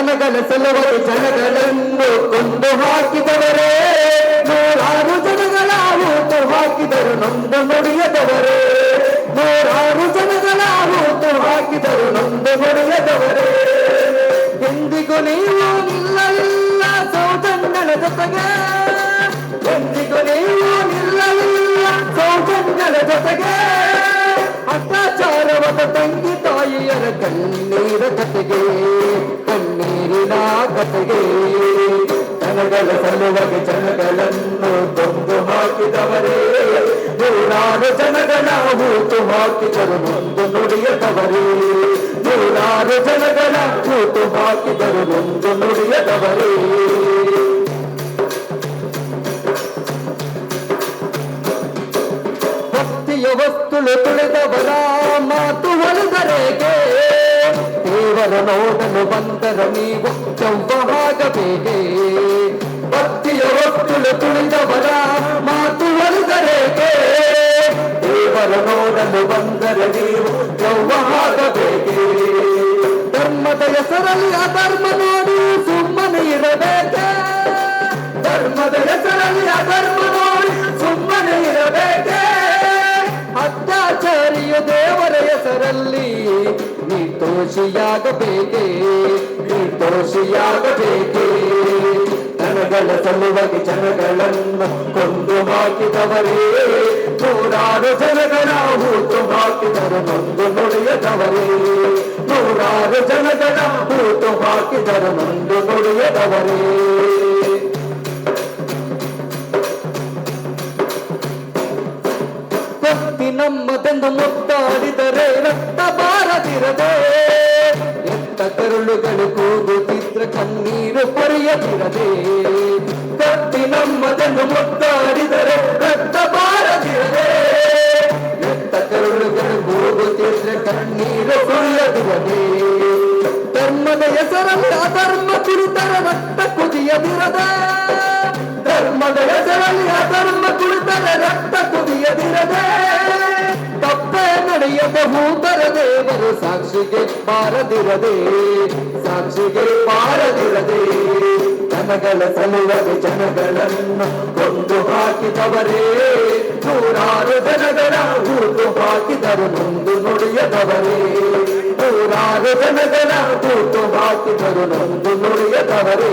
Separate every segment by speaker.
Speaker 1: ತನಗಳ ಸಲುವಾಗಿ ಜನಗಳನ್ನು ಕೊಂದು ಹಾಕಿದವರೇ. ನೂರಾರು ಜನಗಳ ಊಟು ಹಾಕಿದರು ನೊಂದು ನುಡಿಯದವರೇ. ನೂರಾರು ಜನಗಳ ಊಟು ಹಾಕಿದರು ನೊಂದು ನುಡಿಯದವರೇ. ಎಂದಿಗೂ ನೀವು ನಿಲ್ಲಲಿಲ್ಲ ಸೌಜನ್ಯದ ಜೊತೆಗೆ. ಎಂದಿಗೂ ನೀವು ನಿಲ್ಲಲಿಲ್ಲ ಸೌಜನ್ಯದ ಜೊತೆಗೆ. ಅತ್ಯಾಚಾರವಾದ ತಂಗಿ ತಾಯಿಯರ ಕಣ್ಣೀರ ಕತೆಗೆ. ಕಣ್ಣೀರಿನ ಕತೆಗೆ ಜನಗಳ ಸಲುವಾಗಿ ಜನಗಳನ್ನು ಕೊಂದು ಹಾಕಿದವರೇ ನೂರಾರು ಜನಗಳ ಹೂತು ಹಾಕಿದರು ಒಂದು ನುಡಿಯದವರೇ ನೂರಾರು ಜನಗಳ ಹೂತು ಹಾಕಿದರು ಒಂದು ನುಡಿಯದವರೇ ಭಕ್ತಿಯ ವಸ್ತುಳು ತುಳಿದವರ ಮಾತು ಒಲಿದರೇಗೆ ದೇವರ ನೋಡಲು ಬಂದರ ನೀವು ಚೌವಾಗಬೇಕೆ ಭಕ್ತಿಯ ವಸ್ತುಳು ತುಳಿದವರ ಮಾತು ಒಲಿದರೇಗೆ ದೇವರ ನೋಡಲು ಬಂದರ ನೀವು ಚೌವಾಗಬೇಕೆ ಧರ್ಮದ ಹೆಸರಲ್ಲಿ ಅಧರ್ಮ ನೋಡಿ ಸುಮ್ಮನೆ ಇರಬೇಕೆ ಧರ್ಮದ ಹೆಸರಲ್ಲಿ ಅಧರ್ಮ ನೋಡಿ ಸುಮ್ಮನೆ ಇರಬೇಕೆ ಅತ್ಯಾಚಾರಿಯು ದೇವರ ಹೆಸರಲ್ಲಿ ನಿರ್ದೋಷಿಯಾಗಬೇಕೆ ನಿರ್ದೋಷಿಯಾಗಬೇಕೆ ಜನಗಳ ಸಲುವಾಗಿ ಜನಗಳನ್ನು ಕೊಂದು ಹಾಕಿದವರೇ ನೂರಾರು ಜನಗಳ ಹೂತು ಹಾಕಿದರು ನೊಂದು ನುಡಿಯದವರೇ ನೂರಾರು ಜನಗಳ ಹೂತು ಹಾಕಿದರು ನೊಂದು ನುಡಿಯದವರೇ ನಮ್ಮದೆಂದು ಮುತ್ತಾಡಿದರೆ ರಕ್ತ ಬಾರದಿರದೆ ಎತ್ತ ಕರುಳುಗಳು ಕೂಗುತ್ತಿದ್ರೆ ಕಣ್ಣೀರು ಪೊರೆಯದಿರದೆ. ಕತ್ತಿ ನಮ್ಮದೆಂದು ಮುತ್ತಾಡಿದರೆ ರಕ್ತ ಬಾರದಿರದೆ ಎತ್ತ ಕರುಳುಗಳು ಕೂಗುತ್ತಿದ್ರೆ ಕಣ್ಣೀರು ಪೊರೆಯದಿರದೆ. ಧರ್ಮದ ಹೆಸರಲ್ಲಿ ಅಧರ್ಮ ಕುರಿತರ ರಕ್ತ ಕುದಿಯದಿರದೆ ಧರ್ಮದ ಹೆಸರಲ್ಲಿ ಅಧರ್ಮ ಕುರಿತರ ರಕ್ತ ಕುದಿಯದಿರದೆ ತಪ್ಪೇ ನಡೆಯದ ಭೂತರ ದೇವರು ಸಾಕ್ಷಿಗೆ ಬಾರದಿರದೆ ಸಾಕ್ಷಿಗೆ ಬಾರದಿರದೆ ಜನಗಳ ಸಲುವಾಗಿ ಜನಗಳನ್ನು ಕೊಂದು ಹಾಕಿದವರೇ ನೂರಾರು ಜನಗಳ ಹೂತು ಹಾಕಿದರು ನೊಂದು ನುಡಿಯದವರೇ ನೂರಾರು ಜನಗಳ ಹೂತು ಹಾಕಿದರು ನೊಂದು ನುಡಿಯದವರೇ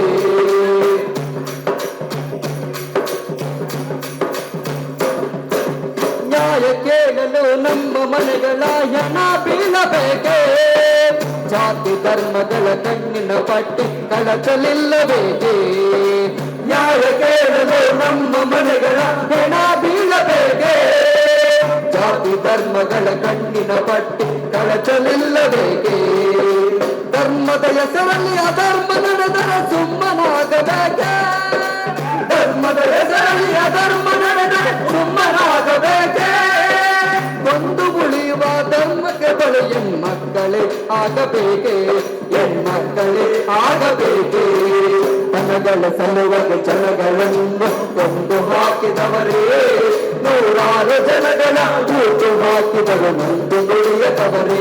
Speaker 1: ನಮ್ಮ ಮನೆಗಳ ಹಣ ಬೀಳಬೇಕೆ ಜಾತಿ ಧರ್ಮಗಳ ಕಣ್ಣಿನ ಪಟ್ಟಿ ಕಳಚಲಿಲ್ಲಬೇಕೆ ನ್ಯಾಯ ಕೇಳಲು ನಮ್ಮ ಮನೆಗಳ ಹೆಣ ಬೀಳಬೇಕೆ ಜಾತಿ ಧರ್ಮಗಳ ಕಣ್ಣಿನ ಪಟ್ಟಿ ಕಳಚಲಿಲ್ಲಬೇಕೆ ಧರ್ಮದ ಹೆಸರಲ್ಲಿ ಅಧರ್ಮ ನಡೆದರೆ ಸುಮ್ಮನಾಗಬೇಕೆ ಧರ್ಮದ ಹೆಸರಲ್ಲಿ ಅಧರ್ಮ ನಡೆದರೆ ಆಗಬೇಕೆ ಹೆಣ್ಮಕ್ಕಳೇ ಆಗಬೇಕೆ ತನಗಳ ಸಲುವಾಗಿ ಜನಗಳನ್ನು ಕೊಂದು ಹಾಕಿದವರೇ ನೂರಾರು ಜನಗಳ ಹೂತು ಹಾಕಿದರು ನೊಂದು ನುಡಿಯದವರೇ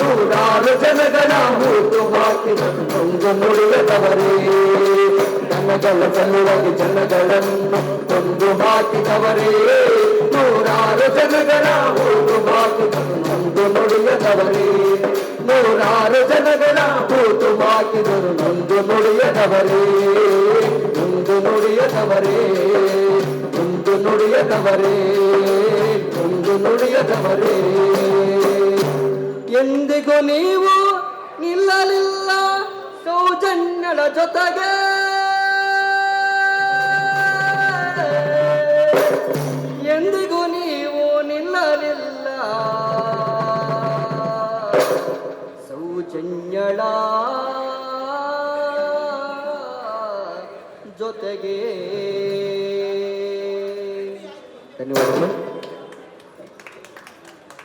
Speaker 1: ನೂರಾರು ಜನಗಳ ಹೂತು ಹಾಕಿದರು ನೊಂದು ನುಡಿಯದವರೇ ಜನಗಳ ಸಲುವಾಗಿ ಜನಗಳನ್ನು ಕೊಂದು ಹಾಕಿದವರೇ ನೂರಾರು ಜನಗಳ ಹೂತು ಹಾಕಿದರು ನೊಂದು ನುಡಿಯದವರೇ ನೂರಾರು ಜನಗಳ ಕೂತು ಹಾಕಿದರು ನೊಂದು ನುಡಿಯದವರೇ ನೊಂದು ನುಡಿಯದವರೇ ನೊಂದು ನುಡಿಯದವರೇ ನೊಂದು ನುಡಿಯದವರೇ. ಎಂದಿಗೂ ನೀವು ನಿಲ್ಲಲಿಲ್ಲ, ಸೌಜನ್ಯಳ ಜೊತೆಗೆ ಸೌಜನ್ಯಳ ಜೊತೆಗೆ. ಧನ್ಯವಾದಗಳು.